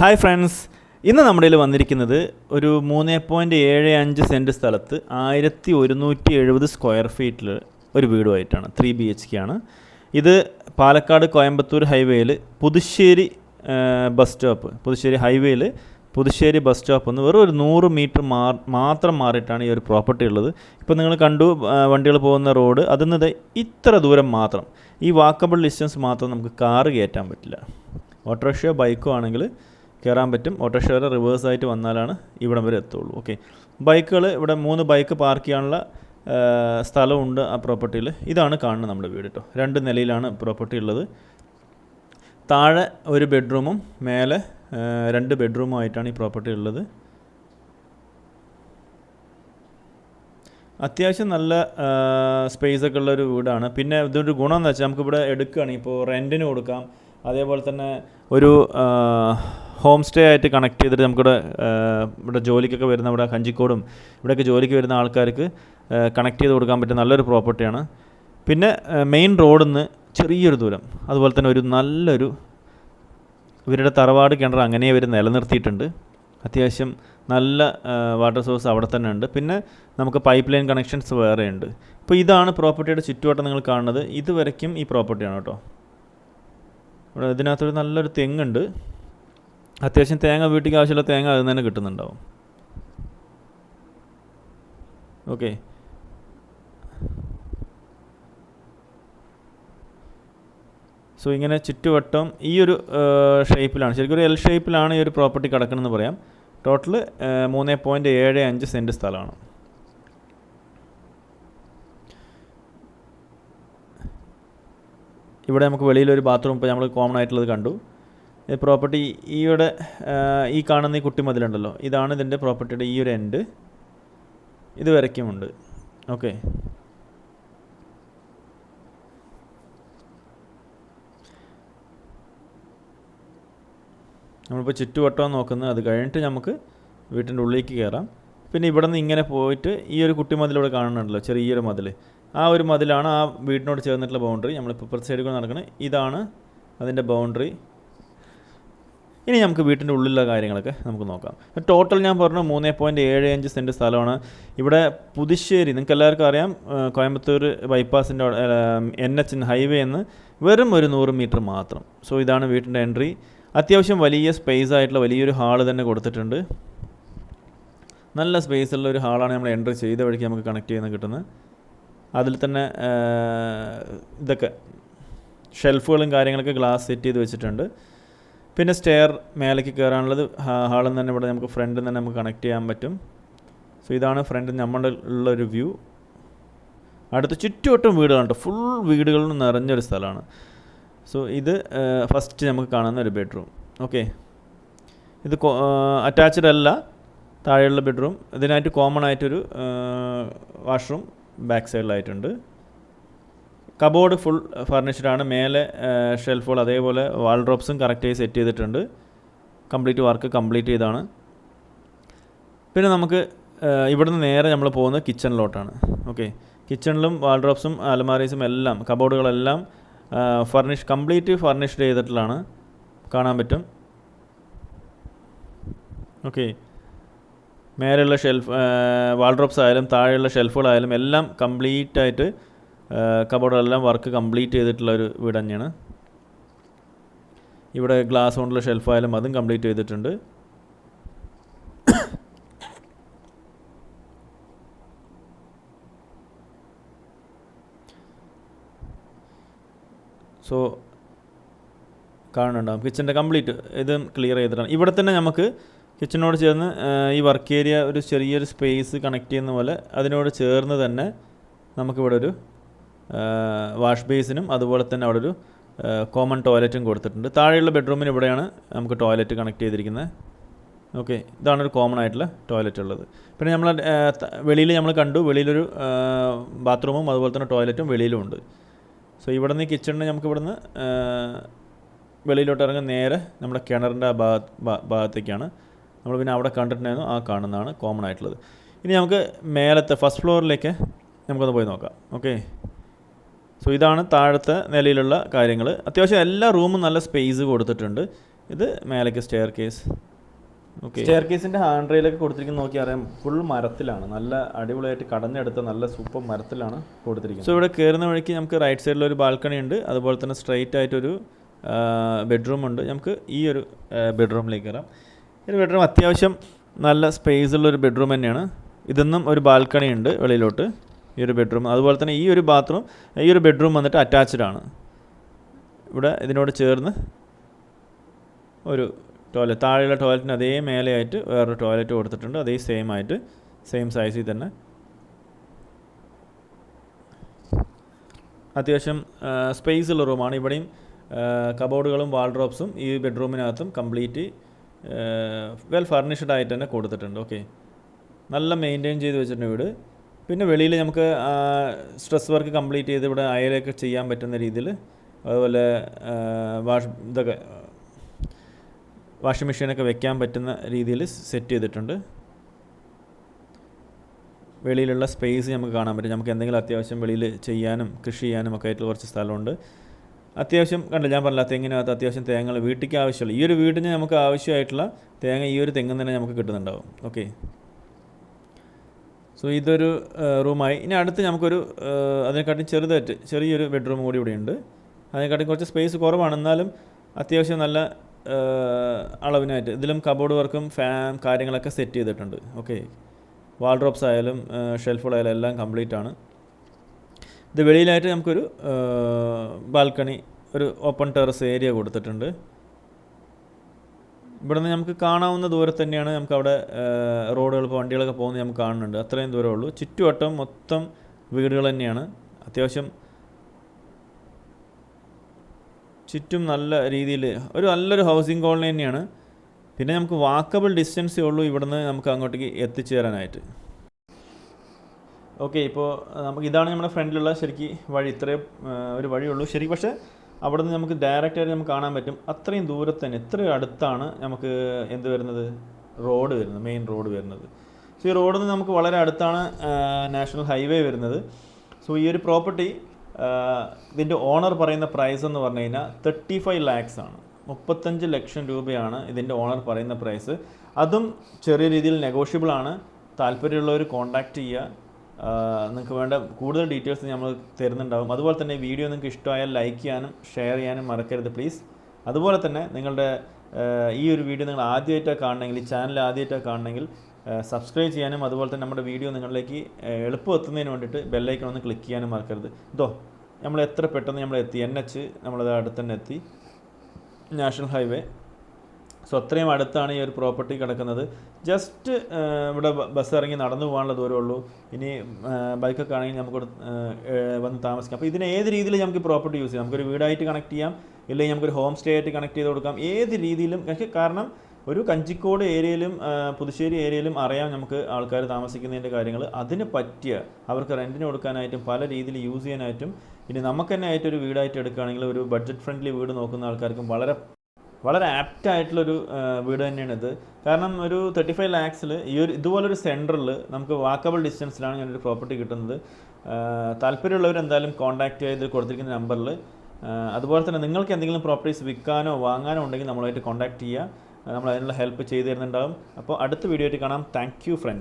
Hi friends. ഇന്ന് നമ്മുടെ വന്നിരിക്കുന്നത് ഒരു മൂന്ന് പോയിന്റ് ഏഴ് അഞ്ച് സെന്റ് സ്ഥലത്ത് ആയിരത്തി ഒരുന്നൂറ്റി എഴുപത് സ്ക്വയർ ഫീറ്റിൽ ഒരു വീടുമായിട്ടാണ്. ത്രീ ബി എച്ച് കെ ആണ്. ഇത് പാലക്കാട് കോയമ്പത്തൂർ ഹൈവേയിൽ പുതുശ്ശേരി ബസ് സ്റ്റോപ്പ് പുതുശ്ശേരി ഹൈവേയിൽ പുതുശ്ശേരി ബസ് സ്റ്റോപ്പ് എന്ന് വെറും ഒരു നൂറ് മീറ്റർ മാ മാത്രം മാറിയിട്ടാണ് ഈ ഒരു പ്രോപ്പർട്ടി ഉള്ളത്. ഇപ്പോൾ നിങ്ങൾ കണ്ടു വണ്ടികൾ പോകുന്ന റോഡ് അതിൽ നിന്ന് ഇത്ര ദൂരം മാത്രം ഈ വാക്കബിൾ ഡിസ്റ്റൻസ് മാത്രം നമുക്ക് കാറ് കയറ്റാൻ പറ്റില്ല. ഓട്ടോറിക്ഷയോ ബൈക്കോ ആണെങ്കിൽ കയറാൻ പറ്റും. ഓട്ടോറിക്ഷയുടെ റിവേഴ്സ് ആയിട്ട് വന്നാലാണ് ഇവിടം വരെ എത്തുള്ളൂ. ഓക്കെ ബൈക്കുകൾ ഇവിടെ മൂന്ന് ബൈക്ക് പാർക്ക് ചെയ്യാനുള്ള സ്ഥലമുണ്ട് ആ പ്രോപ്പർട്ടിയിൽ ഇതാണ് കാണുന്നത് നമ്മുടെ വീട് കേട്ടോ രണ്ട് നിലയിലാണ് പ്രോപ്പർട്ടി ഉള്ളത്. താഴെ ഒരു ബെഡ്റൂമും മേലെ രണ്ട് ബെഡ്റൂമും ആയിട്ടാണ് ഈ പ്രോപ്പർട്ടി ഉള്ളത്. അത്യാവശ്യം നല്ല സ്പേസ് ഒക്കെ ഉള്ള ഒരു വീടാണ്. പിന്നെ ഇതൊരു ഗുണം എന്ന് വെച്ചാൽ നമുക്കിവിടെ എടുക്കുകയാണെങ്കിൽ ഇപ്പോൾ റെന്റിന് കൊടുക്കാം. അതേപോലെ തന്നെ ഒരു ഹോം സ്റ്റേ ആയിട്ട് കണക്ട് ചെയ്തിട്ട് നമുക്കിവിടെ ഇവിടെ ജോലിക്കൊക്കെ വരുന്ന ഇവിടെ കഞ്ചിക്കോടും ഇവിടെയൊക്കെ ജോലിക്ക് വരുന്ന ആൾക്കാർക്ക് കണക്ട് ചെയ്ത് കൊടുക്കാൻ പറ്റിയ നല്ലൊരു പ്രോപ്പർട്ടിയാണ് പിന്നെ മെയിൻ റോഡിൽ നിന്ന് ചെറിയൊരു ദൂരം. അതുപോലെ തന്നെ ഒരു നല്ലൊരു ഇവരുടെ തറവാട് കിണർ അങ്ങനെ ഇവർ നിലനിർത്തിയിട്ടുണ്ട്. അത്യാവശ്യം നല്ല വാട്ടർ സോഴ്സ് അവിടെ തന്നെ ഉണ്ട്. പിന്നെ നമുക്ക് പൈപ്പ് ലൈൻ കണക്ഷൻസ് വേറെ ഉണ്ട്. ഇപ്പോൾ ഇതാണ് പ്രോപ്പർട്ടിയുടെ ചുറ്റുവട്ടം നിങ്ങൾ കാണുന്നത്. ഇതുവരയ്ക്കും ഈ പ്രോപ്പർട്ടിയാണ് കേട്ടോ. ഇതിനകത്തൊരു നല്ലൊരു തെങ്ങുണ്ട് അത്യാവശ്യം തേങ്ങ വീട്ടിലേക്ക് ആവശ്യമുള്ള തേങ്ങ അതിൽ തന്നെ കിട്ടുന്നുണ്ടാവും. ഓക്കെ സോ ഇങ്ങനെ ചുറ്റുവട്ടം ഈ ഒരു ഷേപ്പിലാണ് ശരിക്കും ഒരു എൽ ഷേപ്പിലാണ് ഈ ഒരു പ്രോപ്പർട്ടി കിടക്കണമെന്ന് പറയാം. ടോട്ടൽ മൂന്ന് പോയിന്റ് ഏഴ് അഞ്ച് സെന്റ് സ്ഥലമാണ്. ഇവിടെ നമുക്ക് വെളിയിലൊരു ബാത്റൂം ഇപ്പോൾ നമ്മൾ കോമൺ ആയിട്ടുള്ളത് കണ്ടു. പ്രോപ്പർട്ടി ഈയുടെ ഈ കാണുന്ന ഈ കുട്ടി മതിലുണ്ടല്ലോ. ഇതാണ് ഇതിന്റെ പ്രോപ്പർട്ടിയുടെ ഈ ഒരു എൻഡ് ഇത് വരയ്ക്കുമുണ്ട് ഓക്കെ നമ്മളിപ്പോൾ ചുറ്റുവട്ടം നോക്കുന്നത് അത് കഴിഞ്ഞിട്ട് നമുക്ക് വീട്ടിന്റെ ഉള്ളിലേക്ക് കയറാം. പിന്നെ ഇവിടെ നിന്ന് ഇങ്ങനെ പോയിട്ട് ഈ ഒരു കുട്ടി മതിലൂടെ കാണുന്നുണ്ടല്ലോ ചെറിയൊരു മതിൽ. ആ ഒരു മതിലാണ് ആ വീടിനോട് ചേർന്നിട്ടുള്ള ബൗണ്ടറി നമ്മളിപ്പോൾ ഇപ്പുറത്തെ സൈഡിൽ നടക്കുന്നത് ഇതാണ് അതിന്റെ ബൗണ്ടറി ഇനി നമുക്ക് വീട്ടിന്റെ ഉള്ളിലുള്ള കാര്യങ്ങളൊക്കെ നമുക്ക് നോക്കാം. ടോട്ടൽ ഞാൻ പറഞ്ഞു മൂന്ന് പോയിന്റ് ഏഴ് അഞ്ച് സെന്റ് സ്ഥലമാണ്. ഇവിടെ പുതുശ്ശേരി നിങ്ങൾക്ക് എല്ലാവർക്കും അറിയാം കോയമ്പത്തൂർ ബൈപ്പാസിന്റെ എൻ എച്ച് ഹൈവേ എന്ന് വെറും ഒരു നൂറ് മീറ്റർ മാത്രം. സോ ഇതാണ് വീട്ടിന്റെ എൻട്രി അത്യാവശ്യം വലിയ സ്പേസ് ആയിട്ടുള്ള വലിയൊരു ഹാൾ തന്നെ കൊടുത്തിട്ടുണ്ട്. നല്ല സ്പേസ് ഉള്ള ഒരു ഹാളാണ് നമ്മൾ എൻട്രി ചെയ്ത വഴിക്ക് നമുക്ക് കണക്ട് ചെയ്യുന്ന കിട്ടുന്നത്. അതിൽ തന്നെ ഇതൊക്കെ ഷെൽഫുകളും കാര്യങ്ങളൊക്കെ ഗ്ലാസ് സെറ്റ് ചെയ്ത് വെച്ചിട്ടുണ്ട്. പിന്നെ സ്റ്റെയർ മേലേക്ക് കയറാനുള്ളത് ഹാളിൽ തന്നെ ഇവിടെ നമുക്ക് ഫ്രണ്ടിൽ തന്നെ നമുക്ക് കണക്ട് ചെയ്യാൻ പറ്റും. സോ ഇതാണ് ഫ്രണ്ട് നമ്മുടെ ഉള്ളൊരു വ്യൂ അടുത്ത് ചുറ്റുവട്ടം വീടുകളുണ്ട് ഫുൾ വീടുകളിൽ നിറഞ്ഞൊരു സ്ഥലമാണ്. സോ ഇത് ഫസ്റ്റ് നമുക്ക് കാണുന്ന ഒരു ബെഡ്റൂം ഓക്കെ ഇത് അറ്റാച്ച്ഡ് അല്ല. താഴെയുള്ള ബെഡ്റൂം ഇതിനായിട്ട് കോമൺ ആയിട്ടൊരു വാഷ്റൂം ബാക്ക് സൈഡിലായിട്ടുണ്ട് കബോർഡ് ഫുൾ ഫർണിഷ്ഡാണ്. മേലെ ഷെൽഫുകൾ അതേപോലെ വാൾ ഡ്രോപ്സും കറക്റ്റായി സെറ്റ് ചെയ്തിട്ടുണ്ട്. കംപ്ലീറ്റ് വർക്ക് കംപ്ലീറ്റ് ചെയ്താണ്. പിന്നെ നമുക്ക് ഇവിടുന്ന് നേരെ നമ്മൾ പോകുന്നത് കിച്ചണിലോട്ടാണ് ഓക്കെ. കിച്ചണിലും വാൾഡ്രോപ്സും അലമാരീസും എല്ലാം കബോർഡുകളെല്ലാം ഫർണിഷ് കംപ്ലീറ്റ് ഫർണിഷ്ഡ് ചെയ്തിട്ടുള്ളതാണ്. കാണാൻ പറ്റും. ഓക്കെ. മേലെയുള്ള ഷെൽഫ് വാൾ ഡ്രോപ്സ് ആയാലും താഴെയുള്ള ഷെൽഫുകളായാലും എല്ലാം കംപ്ലീറ്റ് ആയിട്ട് കബോർഡെല്ലാം വർക്ക് കംപ്ലീറ്റ് ചെയ്തിട്ടുള്ള ഒരു വീട് തന്നെയാണ്. ഇവിടെ ഗ്ലാസ് കൊണ്ടുള്ള ഷെൽഫായാലും അതും കംപ്ലീറ്റ് ചെയ്തിട്ടുണ്ട്. സോ കാണുന്നുണ്ടാവും കിച്ചന്റെ കംപ്ലീറ്റ് ഇത് ക്ലിയർ ചെയ്തിട്ടാണ്. ഇവിടെ തന്നെ നമുക്ക് കിച്ചനോട് ചേർന്ന് ഈ വർക്ക് ഏരിയ ഒരു ചെറിയൊരു സ്പേസ് കണക്ട് ചെയ്യുന്ന പോലെ അതിനോട് ചേർന്ന് തന്നെ നമുക്കിവിടെ ഒരു വാഷ് ബേസിനും അതുപോലെ തന്നെ അവിടെ ഒരു കോമൺ ടോയ്ലറ്റും കൊടുത്തിട്ടുണ്ട്. താഴെയുള്ള ബെഡ്റൂമിന് ഇവിടെയാണ് നമുക്ക് ടോയ്ലറ്റ് കണക്ട് ചെയ്തിരിക്കുന്നത്. ഓക്കെ ഇതാണ് ഒരു കോമൺ ആയിട്ടുള്ള ടോയ്ലറ്റ് ഉള്ളത്. പിന്നെ നമ്മൾ വെളിയിൽ നമ്മൾ കണ്ടു വെളിയിലൊരു ബാത്റൂമും അതുപോലെ തന്നെ ടോയ്ലറ്റും വെളിയിലും ഉണ്ട്. സോ ഇവിടെ നിന്ന് കിച്ചണിന് നമുക്ക് ഇവിടുന്ന് വെളിയിലോട്ട് ഇറങ്ങി നേരെ നമ്മുടെ കിണറിന്റെ ആ ഭാഗ ഭാഗത്തേക്കാണ്. നമ്മൾ പിന്നെ അവിടെ കണ്ടിട്ടുണ്ടായിരുന്നു ആ കാണുന്നതാണ് കോമൺ ആയിട്ടുള്ളത്. ഇനി നമുക്ക് മേലത്തെ ഫസ്റ്റ് ഫ്ലോറിലേക്ക് നമുക്കൊന്ന് പോയി നോക്കാം. ഓക്കെ സോ ഇതാണ് താഴത്തെ നിലയിലുള്ള കാര്യങ്ങൾ. അത്യാവശ്യം എല്ലാ റൂമും നല്ല സ്പേസ് കൊടുത്തിട്ടുണ്ട്. ഇത് മേലേക്ക് സ്റ്റെയർ കേസ് ഓക്കെ സ്റ്റെയർ കേസിന്റെ ഹാൻഡ് റെയിലൊക്കെ കൊടുത്തിരിക്കുന്നത് നോക്കി അറിയാം. ഫുൾ മരത്തിലാണ്. നല്ല അടിപൊളിയായിട്ട് കടഞ്ഞെടുത്ത നല്ല സൂപ്പർ മരത്തിലാണ് കൊടുത്തിരിക്കുന്നത്. സോ ഇവിടെ കയറുന്ന വഴിക്ക് നമുക്ക് റൈറ്റ് സൈഡിൽ ഒരു ബാൽക്കണി ഉണ്ട്. അതുപോലെ തന്നെ സ്ട്രൈറ്റ് ആയിട്ടൊരു ബെഡ്റൂം ഉണ്ട്. നമുക്ക് ഈ ഒരു ബെഡ്റൂമിലേക്ക് കയറാം ഈ ഒരു ബെഡ്റൂം അത്യാവശ്യം നല്ല സ്പേസ് ഉള്ള ഒരു ബെഡ്റൂം തന്നെയാണ്. ഇതൊന്നും ഒരു ബാൽക്കണി ഉണ്ട് വെളിയിലോട്ട്. ഈ ഒരു ബെഡ്റൂം അതുപോലെ തന്നെ ഈ ഒരു ബാത്റൂം ഈ ഒരു ബെഡ്റൂം വന്നിട്ട് അറ്റാച്ച്ഡ് ആണ്. ഇവിടെ ഇതിനോട് ചേർന്ന് ഒരു ടോയ്ലറ്റ് താഴെയുള്ള ടോയ്ലറ്റിന് അതേ മേലെയായിട്ട് വേറൊരു ടോയ്ലറ്റ് കൊടുത്തിട്ടുണ്ട്. അതേ സെയിം ആയിട്ട് സെയിം സൈസിൽ തന്നെ. അത്യാവശ്യം സ്പേസ് ഉള്ള റൂമാണ് ഇവിടെയും കബോർഡുകളും വാൾഡ്രോപ്സും ഈ ബെഡ്റൂമിനകത്തും കംപ്ലീറ്റ് വെൽ ഫർണിഷ്ഡ് ആയിട്ട് തന്നെ കൊടുത്തിട്ടുണ്ട്. ഓക്കെ നല്ല മെയിന്റെയിൻ ചെയ്ത് വെച്ചിട്ടുണ്ട് വീട്. പിന്നെ വെളിയിൽ നമുക്ക് സ്ട്രെസ് വർക്ക് കംപ്ലീറ്റ് ചെയ്ത് ഇവിടെ അയലൊക്കെ ചെയ്യാൻ പറ്റുന്ന രീതിയിൽ അതുപോലെ വാഷ് ഇതൊക്കെ വാഷിംഗ് മെഷീനൊക്കെ വെക്കാൻ പറ്റുന്ന രീതിയിൽ സെറ്റ് ചെയ്തിട്ടുണ്ട്. വെളിയിലുള്ള സ്പേസ് നമുക്ക് കാണാൻ പറ്റും. നമുക്ക് എന്തെങ്കിലും അത്യാവശ്യം വെളിയിൽ ചെയ്യാനും കൃഷി ചെയ്യാനും ഒക്കെ ആയിട്ടുള്ള കുറച്ച് സ്ഥലമുണ്ട്. അത്യാവശ്യം കണ്ടില്ല ഞാൻ പറഞ്ഞില്ല തെങ്ങിനകത്ത് അത്യാവശ്യം തേങ്ങകൾ വീട്ടിലേക്ക് ആവശ്യമുള്ള ഈ ഒരു വീടിന് നമുക്ക് ആവശ്യമായിട്ടുള്ള തേങ്ങ ഈ ഒരു തെങ്ങിൽ തന്നെ നമുക്ക് കിട്ടുന്നുണ്ടാവും. ഓക്കെ സോ ഇതൊരു റൂമായി. ഇനി അടുത്ത് നമുക്കൊരു അതിനെക്കാട്ടും ചെറുതായിട്ട് ചെറിയൊരു ബെഡ്റൂം കൂടി ഇവിടെ ഉണ്ട് അതിനെക്കാട്ടും കുറച്ച് സ്പേസ് കുറവാണ്. എന്നാലും അത്യാവശ്യം നല്ല അളവിനായിട്ട്. ഇതിലും കബോർഡ് വർക്കും ഫാൻ കാര്യങ്ങളൊക്കെ സെറ്റ് ചെയ്തിട്ടുണ്ട്. ഓക്കെ. വാൾഡ്രോപ്സ് ആയാലും ഷെൽഫുകളായാലും എല്ലാം കംപ്ലീറ്റ് ആണ്. ഇത് വെളിയിലായിട്ട് നമുക്കൊരു ബാൽക്കണി ഒരു ഓപ്പൺ ടെറസ് ഏരിയ കൊടുത്തിട്ടുണ്ട്. ഇവിടുന്ന് നമുക്ക് കാണാവുന്ന ദൂരത്ത് തന്നെയാണ് നമുക്ക് അവിടെ റോഡുകൾ ഇപ്പോൾ വണ്ടികളൊക്കെ പോകുന്നത് നമുക്ക് കാണുന്നുണ്ട്. അത്രയും ദൂരമേ ഉള്ളൂ. ചുറ്റുവട്ടം മൊത്തം വീടുകൾ തന്നെയാണ്. അത്യാവശ്യം ചുറ്റും നല്ല രീതിയിൽ ഒരു നല്ലൊരു ഹൗസിംഗ് കോളനി തന്നെയാണ്. പിന്നെ നമുക്ക് വാക്കബിൾ ഡിസ്റ്റൻസേ ഉള്ളൂ ഇവിടുന്ന് നമുക്ക് അങ്ങോട്ടേക്ക് എത്തിച്ചേരാനായിട്ട്. ഓക്കെ ഇപ്പോൾ നമുക്ക് ഇതാണ് നമ്മുടെ ഫ്രണ്ടിലുള്ള ശരിക്ക് വഴി. ഇത്രയും ഒരു വഴിയുള്ളൂ ശരി പക്ഷേ അവിടെ നിന്ന് നമുക്ക് ഡയറക്റ്റായിട്ട് നമുക്ക് കാണാൻ പറ്റും. അത്രയും ദൂരത്ത് തന്നെ എത്ര അടുത്താണ് നമുക്ക് എന്ത് വരുന്നത്? റോഡ് വരുന്നത് മെയിൻ റോഡ് വരുന്നത്. സോ ഈ റോഡിൽ നിന്ന് നമുക്ക് വളരെ അടുത്താണ് നാഷണൽ ഹൈവേ വരുന്നത്. സോ ഈ ഒരു പ്രോപ്പർട്ടി ഇതിന്റെ ഓണർ പറയുന്ന പ്രൈസ് എന്ന് പറഞ്ഞു കഴിഞ്ഞാൽ തേർട്ടി ഫൈവ് ലാക്സ് ആണ്. മുപ്പത്തഞ്ച് ലക്ഷം രൂപയാണ് ഇതിന്റെ ഓണർ പറയുന്ന പ്രൈസ് അതും ചെറിയ രീതിയിൽ നെഗോഷ്യബിൾ ആണ്. താല്പര്യമുള്ളവർ കോൺടാക്റ്റ് ചെയ്യുക. നിങ്ങൾക്ക് വേണ്ട കൂടുതൽ ഡീറ്റെയിൽസ് നമ്മൾ തരുന്നുണ്ടാവും. അതുപോലെ തന്നെ വീഡിയോ നിങ്ങൾക്ക് ഇഷ്ടമായാൽ ലൈക്ക് ചെയ്യാനും ഷെയർ ചെയ്യാനും മറക്കരുത് പ്ലീസ് അതുപോലെ തന്നെ നിങ്ങളുടെ ഈ ഒരു വീഡിയോ നിങ്ങൾ ആദ്യമായിട്ടാണ് കാണണമെങ്കിൽ ഈ ചാനൽ ആദ്യമായിട്ടാണ് കാണണമെങ്കിൽ സബ്സ്ക്രൈബ് ചെയ്യാനും അതുപോലെ തന്നെ നമ്മുടെ വീഡിയോ നിങ്ങളിലേക്ക് എളുപ്പം എത്തുന്നതിന് വേണ്ടിയിട്ട് ബെല്ലൈക്കൺ ഒന്ന് ക്ലിക്ക് ചെയ്യാനും മറക്കരുത്. ഇതോ നമ്മൾ എത്ര പെട്ടെന്ന് നമ്മൾ എത്തി. എൻ എച്ച് നമ്മളത് അടുത്ത് തന്നെ എത്തി. National highway. സോ അത്രയും അടുത്താണ് ഈ ഒരു പ്രോപ്പർട്ടി കിടക്കുന്നത്. ജസ്റ്റ് ഇവിടെ ബസ് ഇറങ്ങി നടന്നു പോകാനുള്ള ദൂരമേ ഉള്ളൂ. ഇനി ബൈക്കൊക്കെ ആണെങ്കിൽ നമുക്ക് വന്ന് താമസിക്കാം. അപ്പോൾ ഇതിന് ഏത് രീതിയിൽ നമുക്ക് പ്രോപ്പർട്ടി യൂസ് ചെയ്യാം? നമുക്കൊരു വീടായിട്ട് കണക്ട് ചെയ്യാം ഇല്ലെങ്കിൽ നമുക്കൊരു ഹോം സ്റ്റേ ആയിട്ട് കണക്ട് ചെയ്ത് കൊടുക്കാം. ഏത് രീതിയിലും കാരണം ഒരു കഞ്ചിക്കോട് ഏരിയയിലും പുതുശ്ശേരി ഏരിയയിലും അറിയാം നമുക്ക് ആൾക്കാർ താമസിക്കുന്നതിന്റെ കാര്യങ്ങൾ അതിന് പറ്റിയ അവർക്ക് റെന്റിന് കൊടുക്കാനായിട്ടും പല രീതിയിൽ യൂസ് ചെയ്യാനായിട്ടും ഇനി നമുക്ക് തന്നെ ആയിട്ടൊരു വീടായിട്ട് എടുക്കുകയാണെങ്കിൽ ഒരു ബഡ്ജറ്റ് ഫ്രണ്ട്ലി വീട് നോക്കുന്ന ആൾക്കാർക്കും വളരെ വളരെ ആപ്റ്റ് ആയിട്ടുള്ളൊരു വീട് തന്നെയാണ് ഇത് കാരണം ഒരു തേർട്ടി ഫൈവ് ലാക്സിൽ ഈ ഒരു ഇതുപോലൊരു സെന്ററിൽ നമുക്ക് വാക്കബിൾ ഡിസ്റ്റൻസിലാണ് ഞാനൊരു പ്രോപ്പർട്ടി കിട്ടുന്നത്. താല്പര്യമുള്ളവർ എന്തായാലും കോൺടാക്ട് ചെയ്ത് കൊടുത്തിരിക്കുന്ന നമ്പറിൽ അതുപോലെ തന്നെ നിങ്ങൾക്ക് എന്തെങ്കിലും പ്രോപ്പർട്ടീസ് വിൽക്കാനോ വാങ്ങാനോ ഉണ്ടെങ്കിൽ നമ്മളുമായിട്ട് കോൺടാക്ട് ചെയ്യുക നമ്മൾ അതിനുള്ള ഹെൽപ്പ് ചെയ്തു തരുന്നുണ്ടാവും. അപ്പോൾ അടുത്ത വീഡിയോ ആയിട്ട് കാണാം. Thank friends